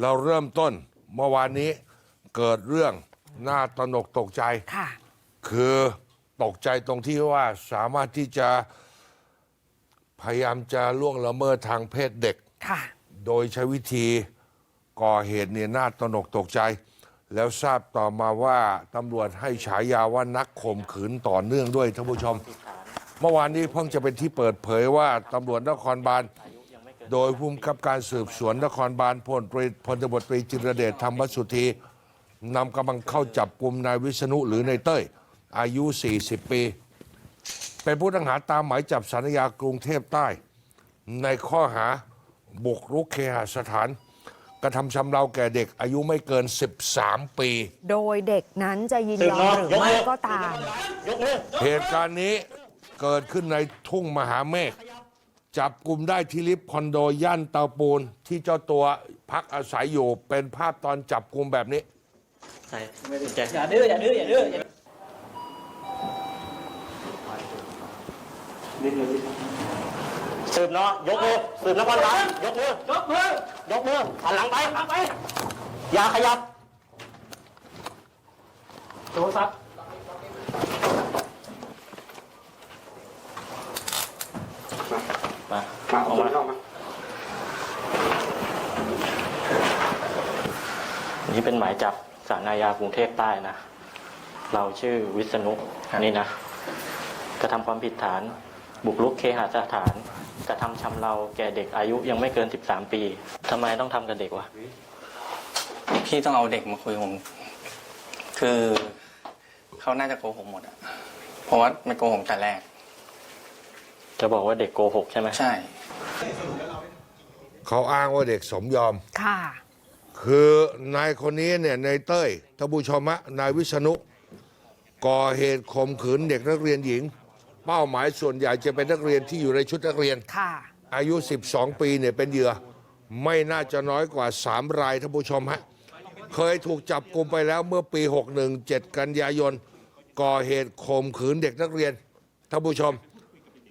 เราเริ่มต้นเมื่อวานนี้เกิดเรื่องน่าตระหนกตกใจ ค่ะ คือตกใจตรงที่ว่าสามารถที่จะพยายามจะล่วงละเมิดทางเพศเด็ก ค่ะ โดยใช้วิธีก่อเหตุเนี่ยน่าตระหนกตกใจ แล้วทราบต่อมาว่าตำรวจให้ฉายาว่านักข่มขืนต่อเนื่องด้วยท่านผู้ชม เมื่อวานนี้เพิ่งจะเป็นที่เปิดเผยว่าตำรวจนครบาล โดยผู้บังคับการสืบสวนนครบาลพลตรีพลตบตรีจิรเดชธรรมสุธีนำกำลังเข้าจับกลุ่มนายวิษณุหรือนายเต้ย อายุ 40 ปี เป็นผู้ต้องหาตามหมายจับสารยากรุงเทพใต้ ในข้อหาบุกรุกเคหสถาน กระทำชำเราแก่เด็กอายุไม่เกิน 13 ปี โดยเด็กนั้นจะยินยอมหรือไม่ก็ตาม เหตุการณ์นี้เกิดขึ้นในทุ่งมหาเมฆ จับกลุ่มได้ที่ลิฟต์คอนโดย่านเตาปูน ที่เจ้าตัวพักอาศัยอยู่เป็นภาพตอนจับกลุ่มแบบนี้ ใช่ไม่ได้ใจอย่าดื้ออย่าดื้ออย่าดื้อย่าสืบเนาะยกมือสืบนครบาลยกมือยกมือยกมือหันหลังไปทำไป อย่าขยับโทรศัพท์ มามาออกมา นี่เป็นหมายจับสารอาญากรุงเทพใต้นะ เราชื่อวิษณุนี่นะ กระทำความผิดฐาน บุกรุกเคหสถาน กระทำชำเราแก่เด็กอายุยังไม่เกิน 13 ปีทำไมต้องทำกับเด็กวะ พี่ต้องเอาเด็กมาคุยผม คือเขาน่าจะโกหกหมดอะเพราะว่าไม่โกหกแต่แรก จะบอกว่าเด็กโกหกใช่ไหมใช่ เขาอ้างว่าเด็กสมยอม ค่ะ คือนายคนนี้เนี่ยนายเต้ยท่านผู้ชมฮะนายวิษณุก่อเหตุข่มขืนเด็กนักเรียนหญิง เป้าหมายส่วนใหญ่จะเป็นนักเรียนที่อยู่ในชุดนักเรียน ค่ะ อายุ 12 ปีเนี่ยเป็นเหยื่อ ไม่น่าจะน้อยกว่า 3 รายท่านผู้ชมฮะ เคยถูกจับกลุ่มไปแล้วเมื่อปี 61 7 กันยายน ก่อเหตุข่มขืนเด็กนักเรียนท่านผู้ชม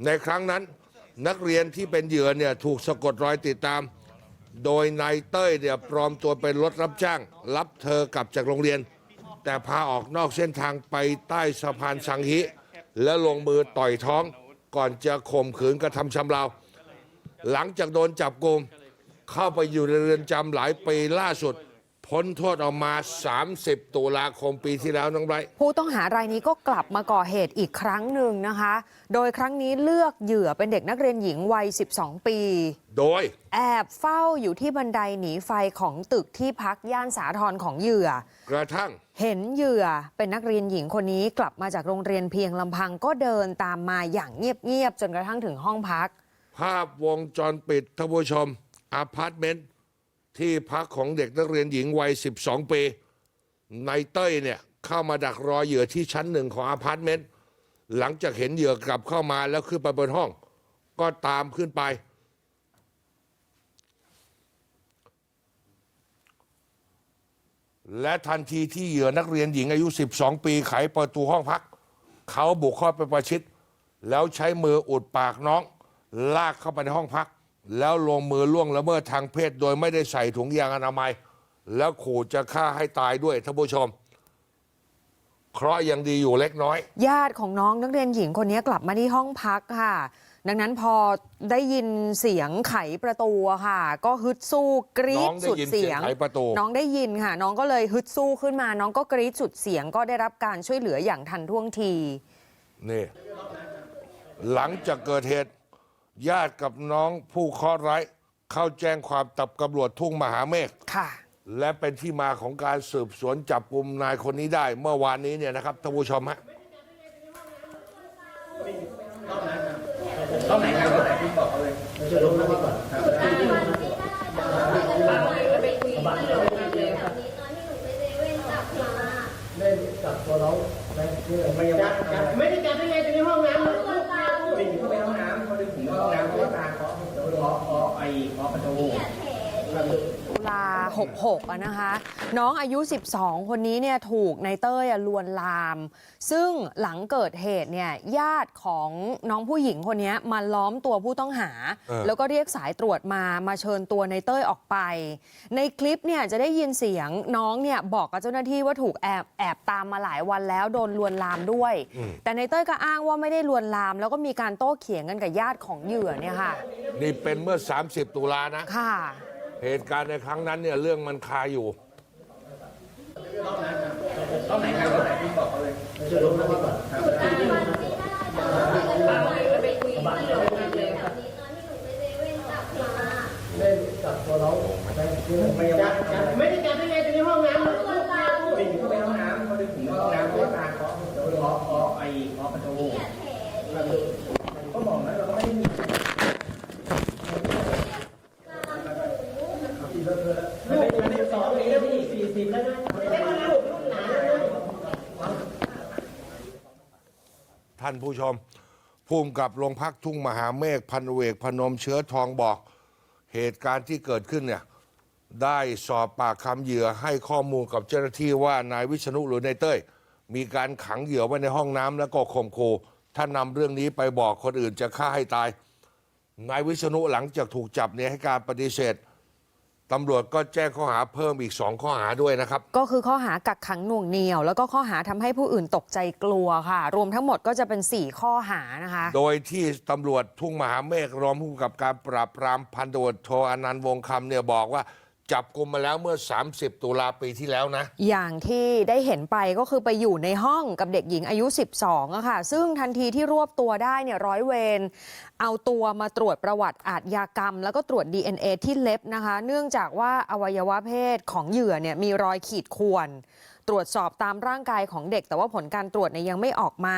ในครั้งนั้นนักเรียนที่เป็นเหยื่อเนี่ยถูกสะกดรอยติดตาม โดยนายเต้ยเนี่ยปลอมตัวเป็นรถรับจ้าง รับเธอกลับจากโรงเรียน แต่พาออกนอกเส้นทางไปใต้สะพานสังฮิและลงมือต่อยท้อง ก่อนจะข่มขืนกระทำชำเรา หลังจากโดนจับกลุมเข้าไปอยู่ในเรือนจำหลายปีล่าสุด พ้นโทษออกมา 30 ตุลาคมปีที่แล้วน้องไบรท์ผู้ต้องหารายนี้ก็กลับมาก่อเหตุอีกครั้งหนึ่งนะคะ โดยครั้งนี้เลือกเหยื่อเป็นเด็กนักเรียนหญิงวัย 12 ปี โดย แอบเฝ้าอยู่ที่บันไดหนีไฟของตึกที่พักย่านสาทรของเหยื่อ กระทั่ง เห็นเหยื่อเป็นนักเรียนหญิงคนนี้กลับมาจากโรงเรียนเพียงลำพังก็เดินตามมาอย่างเงียบๆจนกระทั่งถึงห้องพัก ภาพวงจรปิดท่านผู้ชมอาพาร์ตเมนต์ ที่พักของเด็กนักเรียนหญิงวัย 12 ปีนายเต้ยเนี่ยเข้ามาดักรอเหยื่อที่ชั้นหนึ่งของอาพาร์ตเมนต์หลังจากเห็นเหยื่อกลับเข้ามาแล้วขึ้นไปบนห้อง ก็ตามขึ้นไป และทันทีที่เหยื่อนักเรียนหญิงอายุ 12 ปีไขประตูห้องพัก เขาบุกเข้าไปประชิด แล้วใช้มืออุดปากน้อง ลากเข้าไปในห้องพัก แล้วลงมือล่วงละเมิดทางเพศ โดยไม่ได้ใส่ถุงยางอนามัย แล้วขู่จะฆ่าให้ตายด้วยท่านผู้ชม เคราะห์ยังดีอยู่เล็กน้อย ญาติของน้องนักเรียนหญิงคนนี้กลับมาที่ห้องพักค่ะ ดังนั้นพอได้ยินเสียงไขประตูอะค่ะ ก็ฮึดสู้กรี๊น้ดองได้สุดยินเสีเสียยง งไขประตู น้องได้ยินค่ะ น้องก็เลยฮึดสู้ขึ้นมา น้องก็กรี๊ดสุดเสียงก็ได้รับการช่วยเหลืออย่างทันท่วงที นี่ หลังจากเกิดเหตุ ญาติกับน้องผู้เคราะห์ร้ายเข้าแจ้งความตับตำรวจทุ่งมหาเมฆค่ะ และเป็นที่มาของการสืบสวนจับกลุ่มนายคนนี้ได้ เมื่อวานนี้เนี่ยนะครับท่านผู้ชมฮะต้องไหนกันต้องไหนพี่บอกเขาเลยจะลงมาดีกว่าครับเล่นกับตัวเราไม่ไม่ยังไม่ได้จับได้ไงจะในห้องน้ำไม่อยู่ในห้องน้ำเขาดึง ผมเข้าห้องน้ำเพราะว่าตาเคาะเคาะเคาะไอ้เคาะประตูตุ ลา 66อะนะคะ น้องอายุ 12 คนนี้เนี่ยถูกนายเต้ยอะลวนลาม ซึ่งหลังเกิดเหตุเนี่ยญาติของน้องผู้หญิงคนนี้มาล้อมตัวผู้ต้องหาเออแล้วก็เรียกสายตรวจมามาเชิญตัวนายเต้ยออกไป ในคลิปเนี่ยจะได้ยินเสียงน้องเนี่ยบอกกับเจ้าหน้าที่ว่าถูกแอบแอบตามมาหลายวันแล้วโดนลวนลามด้วย แต่นายเต้ยก็อ้างว่าไม่ได้ลวนลาม แล้วก็มีการโต้เถียงกันกับญาติของเหยื่อเนี่ยค่ะนี่เป็นเมื่อ 30 ตุลานะค่ะ เหตุการณ์ในครั้งนั้นเนี่ยเรื่องมันคาอยู่เล่นกับตัวน้องไม่ได้ไม่ได้จับได้ไงอยู่ในห้องน้ำมันก็ตามไม่อยู่ในห้องน้ำเขาดึงผมในห้องน้ำเขาตาเคาะเคาะเคาะไอ้เคาะประตูก็บอกแล้วเราก็ไม่ได้มีลูกมันสองปีแล้วพี่สี่สิบแล้วนะไม่ได้ลูกลูกหลานแล้วนะ ท่านผู้ชมภูมิกับโรงพักทุ่งมหาเมฆพันเวกพนมเชื้อทองบอก เหตุการณ์ที่เกิดขึ้นเนี่ยได้สอบปากคำเหยื่อให้ข้อมูลกับเจ้าหน้าที่ว่านายวิษณุหรือนายเต้ย มีการขังเหยื่อไว้ในห้องน้ำแล้วก็ข่มขู่ถ้านำเรื่องนี้ไปบอกคนอื่นจะฆ่าให้ตายนายวิษณุหลังจากถูกจับเนี่ยให้การปฏิเสธ ตำรวจก็แจ้งข้อหาเพิ่มอีกสองข้อหาด้วยนะครับ ก็คือข้อหากักขังหน่วงเหนียว แล้วก็ข้อหาทำให้ผู้อื่นตกใจกลัวค่ะ รวมทั้งหมดก็จะเป็น 4 ข้อหานะคะ โดยที่ตำรวจทุ่งมหาเมฆรองผู้กำกับการปราบปรามพันตำรวจโทอนันต์วงคำเนี่ยบอกว่า จับกลุ่มมาแล้วเมื่อ 30 ตุลาปีที่แล้วนะ อย่างที่ได้เห็นไปก็คือไปอยู่ในห้องกับเด็กหญิงอายุ 12อะค่ะ ซึ่งทันทีที่รวบตัวได้เนี่ยร้อยเวรเอาตัวมาตรวจประวัติอาทยากรรม แล้วก็ตรวจ DNA ที่เล็บนะคะ เนื่องจากว่าอวัยวะเพศของเหยื่อเนี่ยมีรอยขีดข่วน ตรวจสอบตามร่างกายของเด็ก แต่ว่าผลการตรวจเนี่ยยังไม่ออกมา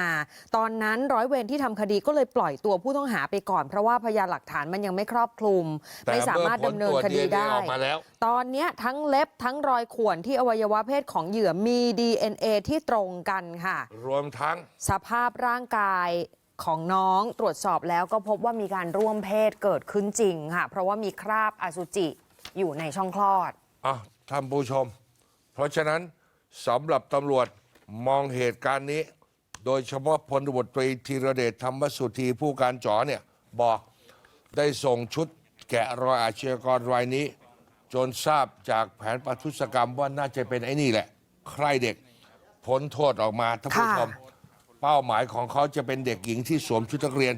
ตอนนั้นร้อยเวรที่ทำคดีก็เลยปล่อยตัวผู้ต้องหาไปก่อน เพราะว่าพยานหลักฐานมันยังไม่ครอบคลุมแต่ไม่สามารถเมื่อผลดำเนินตรวจคดี DNA ได้ออกมาแล้วตอนเนี้ยทั้งเล็บทั้งรอยข่วนที่อวัยวะเพศของเหยื่อมี DNA ที่ตรงกันค่ะ รวมทั้งสภาพร่างกายของน้องตรวจสอบแล้วก็พบว่ามีการร่วมเพศเกิดขึ้นจริงค่ะ เพราะว่ามีคราบอสุจิอยู่ในช่องคลอดอะท่านผู้ชม เพราะฉะนั้น สำหรับตำรวจมองเหตุการณ์นี้ โดยเฉพาะพลตบตรีธีรเดชธรรมสุธีผู้การจ๋อเนี่ยบอกได้ส่งชุดแกะรอยอาชญากรรายนี้ จนทราบจากแผนประทุษกรรมว่าน่าจะเป็นไอ้นี่แหละ ใครเด็กพ้นโทษออกมาท่านผู้ชมเป้าหมายของเขาจะเป็นเด็กหญิงที่สวมชุดนักเรียน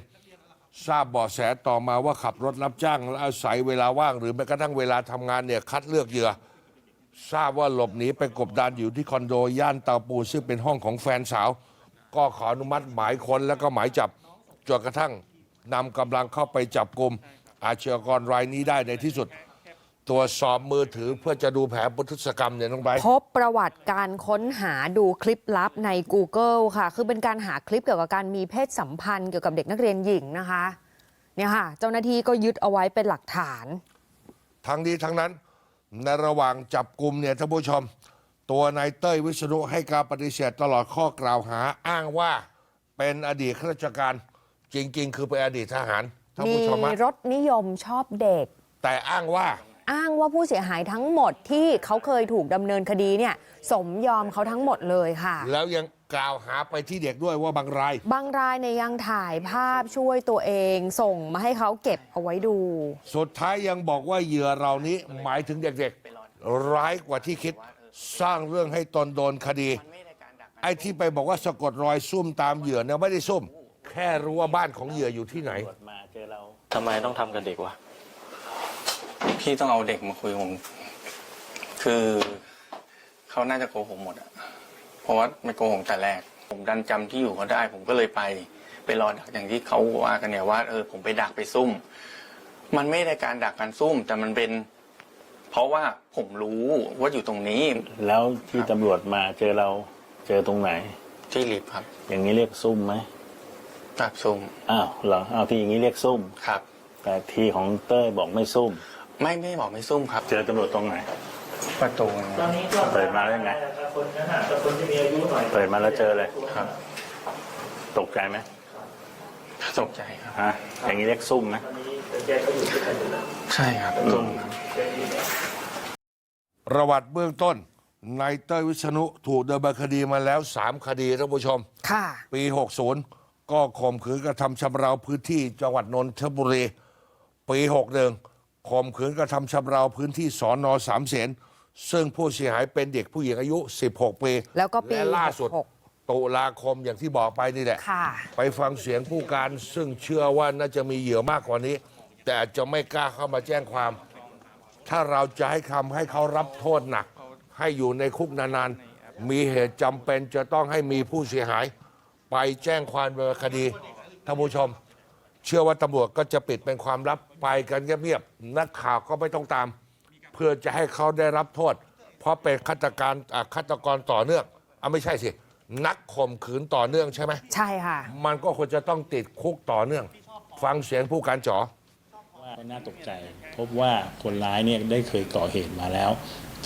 ทราบเบาะแสต่อมาว่าขับรถรับจ้างและอาศัยเวลาว่างหรือแม้กระทั่งเวลาทำงานเนี่ยคัดเลือกเหยื่อ ทราบว่าหลบหนีไปกบดานอยู่ที่คอนโดย่านเตาปูนซึ่งเป็นห้องของแฟนสาว ก็ขออนุมัติหมายค้นแล้วก็หมายจับจนกระทั่งนำกำลังเข้าไปจับกลุ่มอาชญากรรายนี้ได้ในที่สุด ตรวจสอบมือถือเพื่อจะดูแผนพุทธศกรรมเนี่ยน้องไบร์ทพบประวัติการค้นหาดูคลิปลับใน Google ค่ะ คือเป็นการหาคลิปเกี่ยวกับการมีเพศสัมพันธ์เกี่ยวกับเด็กนักเรียนหญิงนะคะเนี่ยค่ะ เจ้าหน้าที่ก็ยึดเอาไว้เป็นหลักฐาน ทั้งนี้ทั้งนั้น ในระหว่างจับกลุ่มเนี่ยท่านผู้ชม ตัวนายเต้ยวิษณุให้การปฏิเสธตลอดข้อกล่าวหาอ้างว่าเป็นอดีตข้าราชการจริง ๆ คือเป็นอดีตทหารท่านมีผู้ชมฮะรสนิยมชอบเด็ก แต่อ้างว่าอ้างว่าผู้เสียหายทั้งหมดที่เขาเคยถูกดำเนินคดีเนี่ย สมยอมเขาทั้งหมดเลยค่ะ แล้วยัง กล่าวหาไปที่เด็กด้วยว่าบางราย บางรายเนี่ยยังถ่ายภาพช่วยตัวเองส่งมาให้เขาเก็บเอาไว้ดู สุดท้ายยังบอกว่าเหยื่อเหล่านี้หมายถึงเด็กๆ ร้ายกว่าที่คิดสร้างเรื่องให้ตนโดนคดี ไอ้ที่ไปบอกว่าสะกดรอยซุ่มตามเหยื่อเนี่ยไม่ได้ซุ่ม แค่รู้ว่าบ้านของเหยื่ออยู่ที่ไหน มาเจอเราทำไมต้องทำกับเด็กวะ พี่ต้องเอาเด็กมาคุยผม คือเขาน่าจะโกหกหมดอะ เพราะว่าไม่โกหกแต่แรก ผมดันจำที่อยู่เขาได้ ผมก็เลยไปไปรอดักอย่างที่เขาว่ากันเนี่ยว่าเออผมไปดักไปซุ่ม มันไม่ได้การดักการซุ่ม แต่มันเป็น เพราะว่าผมรู้ว่าอยู่ตรงนี้ แล้วที่ตำรวจมาเจอเราเจอตรงไหน ที่ลิฟต์ครับ อย่างนี้เรียกซุ่มไหมตับซุ่มอ้าวเหรออ้าวที่อย่างนี้เรียกซุ่มครับ แต่ทีของเต้ยบอกไม่ซุ่ม ไม่ไม่บอกไม่ซุ่มครับ เจอตำรวจตรงไหนประตูตอนนี้ก็เปิดมาได้ไง คนนั้นน่ะแต่คนที่มีอายุหน่อยเปิดมาแล้วเจอเลย ครับ ตกใจไหมตกใจครับ ฮะอย่างนี้เรียกซุ่มไหมตอนนี้แต่แกก็อยู่ที่ไหนอยู่แล้ว ใช่ครับซุ่มครับ ประวัติเบื้องต้นนายเต้ยวิษณุถูกดำเนินคดีมาแล้ว 3 คดีท่านผู้ชม ค่ะ ปี 60 ก็ข่มขืนกระทำชำเราพื้นที่จังหวัดนนทบุรี ปี 61ข่มขืนกระทำชำเราพื้นที่สอนอสามเสน ซึ่งผู้เสียหายเป็นเด็กผู้หญิงอายุ 16 ปีแล้วก็ปีและล่าสุด66ตุลาคมอย่างที่บอกไปนี่แหละ ค่ะ ไปฟังเสียงผู้การซึ่งเชื่อว่าน่าจะมีเหยื่อมากกว่านี้ แต่อาจจะไม่กล้าเข้ามาแจ้งความ ถ้าเราจะให้คำให้เขารับโทษหนัก ให้อยู่ในคุกนานๆ มีเหตุจำเป็นจะต้องให้มีผู้เสียหาย ไปแจ้งความดำเนินคดีท่านผู้ชม เชื่อว่าตำรวจก็จะปิดเป็นความลับไปกันเงียบๆนักข่าวก็ไม่ต้องตาม เพื่อจะให้เขาได้รับโทษ เพราะเป็นฆาตการอะฆาตกรต่อเนื่องอะไม่ใช่สิ นักข่มขืนต่อเนื่องใช่ไหม ใช่ค่ะ มันก็ควรจะต้องติดคุกต่อเนื่อง ฟังเสียงผู้การจ๋อ ว่าน่าตกใจพบว่าคนร้ายเนี่ยได้เคยก่อเหตุมาแล้ว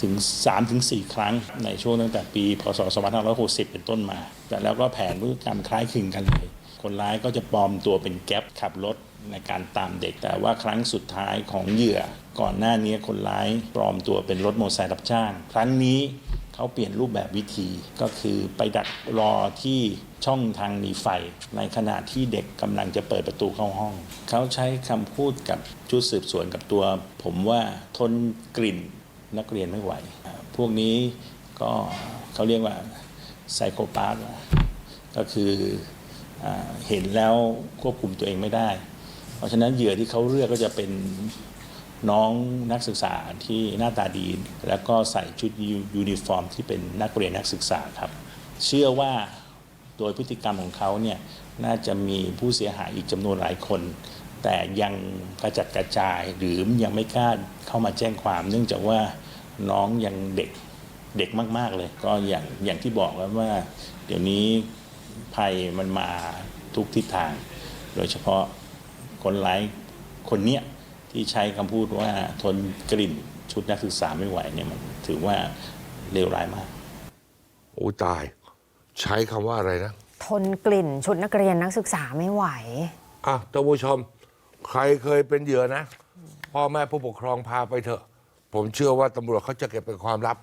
ถึง 3-4 ครั้งในช่วงตั้งแต่ปีพศ 2560 เป็นต้นมา แต่แล้วก็แผนพฤติกรรมคล้ายคลึงกันเลย คนร้ายก็จะปลอมตัวเป็นแก๊ปขับรถ ในการตามเด็กแต่ว่าครั้งสุดท้ายของเหยื่อ ก่อนหน้านี้คนร้ายปลอมตัวเป็นรถมอเตอร์ไซค์รับจ้าง ครั้งนี้เขาเปลี่ยนรูปแบบวิธีก็คือไปดักรอที่ช่องทางหนีไฟ ในขณะที่เด็กกำลังจะเปิดประตูเข้าห้อง เขาใช้คำพูดกับชุดสืบสวนกับตัว ผมว่าทนกลิ่นนักเรียนไม่ไหว พวกนี้ก็เขาเรียกว่าไซโคปาธก็คือเห็นแล้วควบคุมตัวเองไม่ได้ เพราะฉะนั้นเหยื่อที่เขาเลือกก็จะเป็นน้องนักศึกษาที่หน้าตาดี แล้วก็ใส่ชุดยูนิฟอร์ม ที่เป็นนักเรียนนักศึกษาครับ เชื่อว่าโดยพฤติกรรมของเขาเนี่ยน่าจะมีผู้เสียหายอีกจำนวนหลายคน แต่ยังกระจัดกระจายหรือยังไม่กล้าเข้ามาแจ้งความ เนื่องจากว่าน้องยังเด็กเด็กมาก ๆ เลย ก็อย่างอย่างที่บอกแล้วว่า เดี๋ยวนี้ภัยมันมาทุกทิศทาง โดยเฉพาะ คนร้ายคนเนี้ยที่ใช้คำพูดว่าทนกลิ่นชุดนักศึกษาไม่ไหวเนี่ยมันถือว่าเลวร้ายมาก โอ้ตาย ใช้คำว่าอะไรนะ ทนกลิ่นชุดนักเรียนนักศึกษาไม่ไหวอะท่านผู้ชม ใครเคยเป็นเหยื่อนะ พ่อแม่ผู้ปกครองพาไปเถอะ ผมเชื่อว่าตำรวจเขาจะเก็บเป็นความลับ